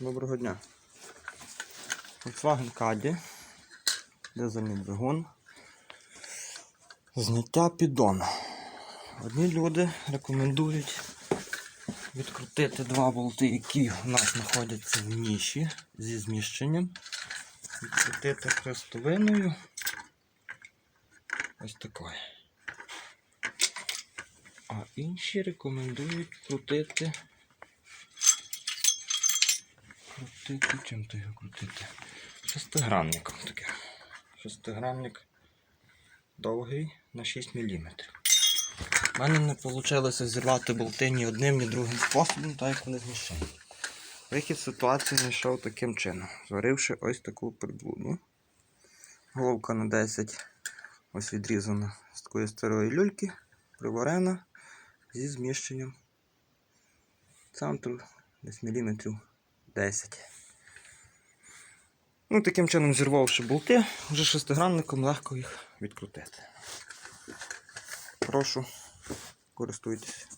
Доброго дня. Volkswagen Caddy. Дизельний двигун. Зняття піддону. Одні люди рекомендують відкрутити два болти, які у нас знаходяться в ніші зі зміщенням. Відкрутити хрестовиною. Ось такою. А інші рекомендують крутити. Крутити, чим то його крутити? Шестигранником таке. Шестигранник довгий на 6 мм. У мене не вийшло зірвати болти ні одним, ні другим способом, так як вони змішані. Вихід ситуації знайшов таким чином, зваривши ось таку приблуду. Головка на 10 ось відрізана з такої старої люльки, приварена зі зміщенням центру десь міліметрів 10. Ну, таким чином, зірвавши болти, вже шестигранником легко їх відкрутити. Прошу, користуйтесь.